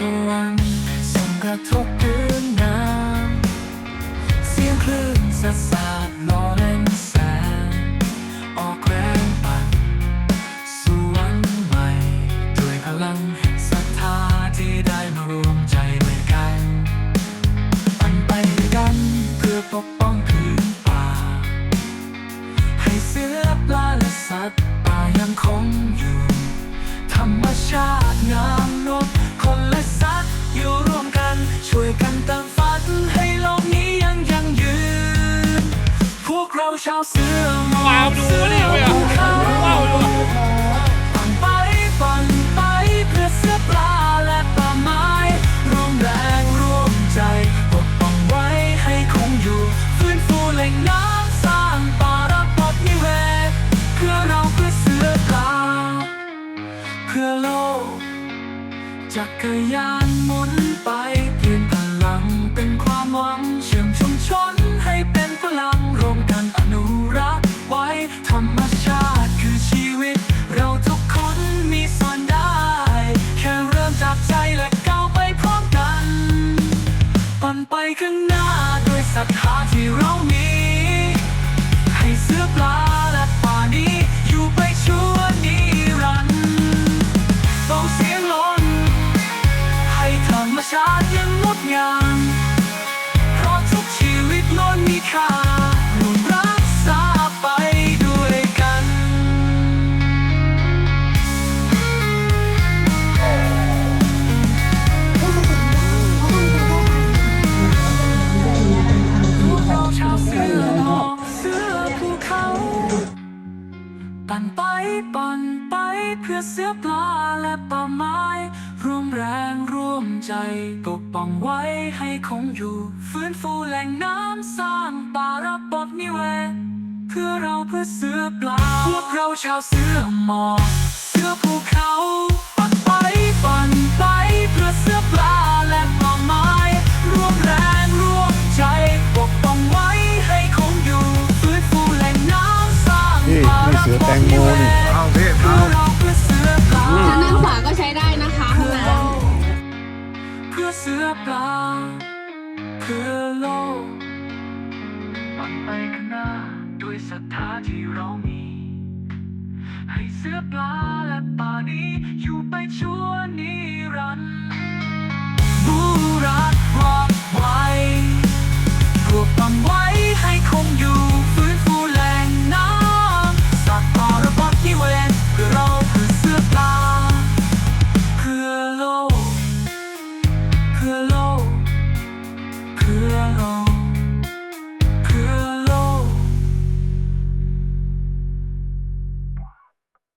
ตะวันส่งกระทบพื้นน้ำเสียงคลื่นสะสาดลอเล่นแสงออกแรงปั่นสู่วันใหม่ ด้วยพลังศรัทธาที่ได้มารวมใจด้วยกันปั่นไปกันเพื่อปกป้องพื้นป่า ให้เสือปลาและสัตว์ป่ายังคงอยู่ ธรรมชาติงาม ไม้ร่วมแรงร่วมใจปกป้องไว้ให้คงอยู่ฟื้นฟูแหล่งน้ำสร้างป่าระบอบนิเวศเพื่อเราเพื่อเสือปลาเพื่อโลกจักรยานหมุนไปเปลี่ยนพลังเป็นความหวัง ด้วยศรัทธาที่เรามี ให้เสื้อปลา เพื่อเสือปลาและป่าไม้ ร่วมแรงร่วมใจปกป้องไว้ให้คงอยู่ ฟื้นฟูแหล่งน้ำสร้างป่ารับอบนิเวศเพื่อเราเพื่อเสือปลา พวกเราชาวเสือหมอ เสือภูเขา สือปลาเพื่อโลกวันไปข้างหน้าด้วยศรัทธาที่เรามี ให้เสื้อปลาและป่านี้อยู่ไปชั่วนิรันดร์